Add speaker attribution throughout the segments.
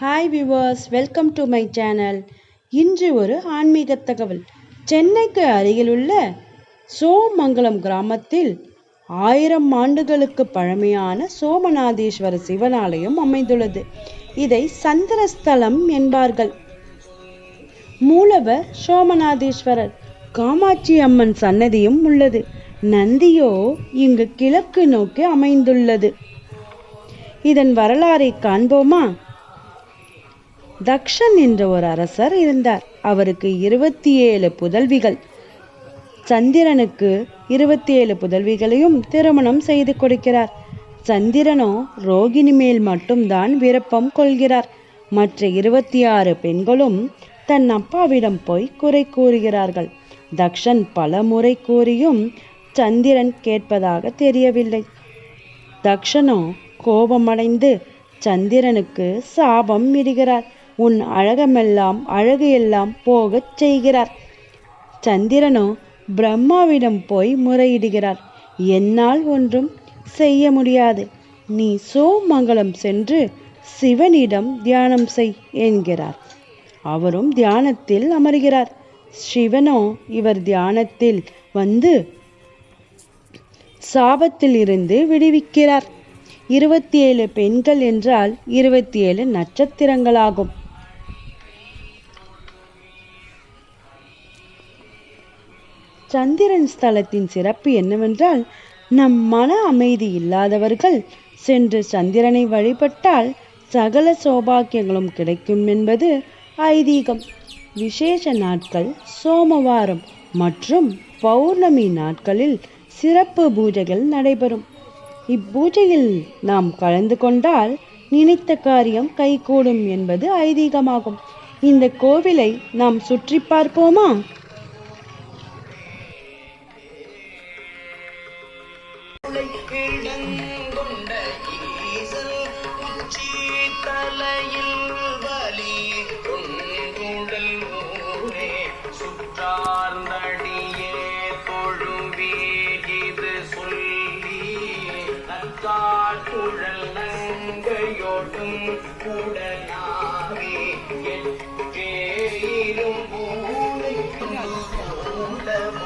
Speaker 1: Hi viewers welcome to my channel இன்று ஒரு ஆன்மீக தகவல். சென்னைக்கு அருகிலுள்ள சோமங்கலம் கிராமத்தில் ஆயிரம் ஆண்டுகளுக்கு பழமையான சோமநாதீஸ்வர சிவனாலயம் அமைந்துள்ளது. இதை சந்திரஸ்தலம் என்பார்கள். மூலவர் சோமநாதீஸ்வரர். காமாட்சி அம்மன் சன்னதியும் உள்ளது. நந்தியோ இங்கு கிழக்கு நோக்கி அமைந்துள்ளது. இதன் வரலாறை காண்போமா? தக்ஷன் என்ற ஒரு அரசர் இருந்தார். அவருக்கு இருபத்தி ஏழு புதல்விகள். சந்திரனுக்கு இருபத்தி ஏழு புதல்விகளையும் திருமணம் செய்து கொடுக்கிறார். சந்திரனோ ரோகிணி மேல் மட்டும்தான் விருப்பம் கொள்கிறார். மற்ற இருபத்தி ஆறு பெண்களும் தன் அப்பாவிடம் போய் குறை கூறுகிறார்கள். தக்ஷன் பல முறை கூறியும் சந்திரன் கேட்பதாக தெரியவில்லை. தக்ஷனோ கோபமடைந்து சந்திரனுக்கு சாபம் இடுகிறார் உன் அழகமெல்லாம் அழகு எல்லாம் போகச் செய்கிறார். சந்திரனோ பிரம்மாவிடம் போய் முறையிடுகிறார். என்னால் ஒன்றும் செய்ய முடியாது. நீ சோமங்கலம் சென்று சிவனிடம் தியானம் செய் என்கிறார். அவரும் தியானத்தில் அமர்கிறார். சிவனோ இவர் தியானத்தில் வந்து சாபத்தில் இருந்து விடுவிக்கிறார். இருபத்தி ஏழு பெண்கள் என்றால் இருபத்தி ஏழு நட்சத்திரங்களாகும். சந்திரன் ஸ்தலத்தின் சிறப்பு என்னவென்றால் நம் மன அமைதி இல்லாதவர்கள் சென்று சந்திரனை வழிபட்டால் சகல சௌபாக்கியங்களும் கிடைக்கும் என்பது ஐதீகம். விசேஷ நாட்கள் சோமவாரம் மற்றும் பௌர்ணமி நாட்களில் சிறப்பு பூஜைகள் நடைபெறும். இப்பூஜையில் நாம் கலந்து கொண்டால் நினைத்த காரியம் கைகூடும் என்பது ஐதீகமாகும். இந்த கோவிலை நாம் சுற்றி பார்ப்போமா?
Speaker 2: கிடங்கொண்ட ஈசல் உச்சி தலையில் வலி கொண்டுடல் ஊரே சுற்றார்ந்தடியே தொழுவீர் இது சொல்லி நற்கால் குழல் நங்கையோடும் உடனாவே எற்றேயிலும் பூனைக்கு ஓடார்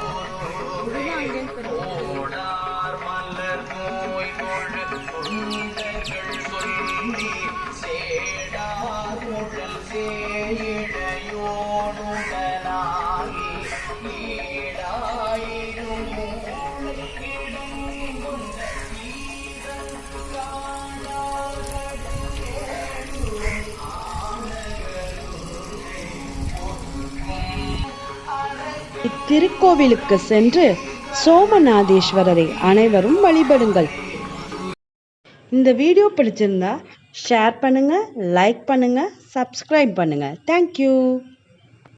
Speaker 1: இத்திருக்கோவிலுக்கு சென்று சோமநாதேஸ்வரரை அனைவரும் வழிபடுங்கள். இந்த வீடியோ பிடிச்சிருந்தா ஷேர் பண்ணுங்கள் லைக் பண்ணுங்கள் சப்ஸ்கிரைப் பண்ணுங்கள் தேங்க்யூ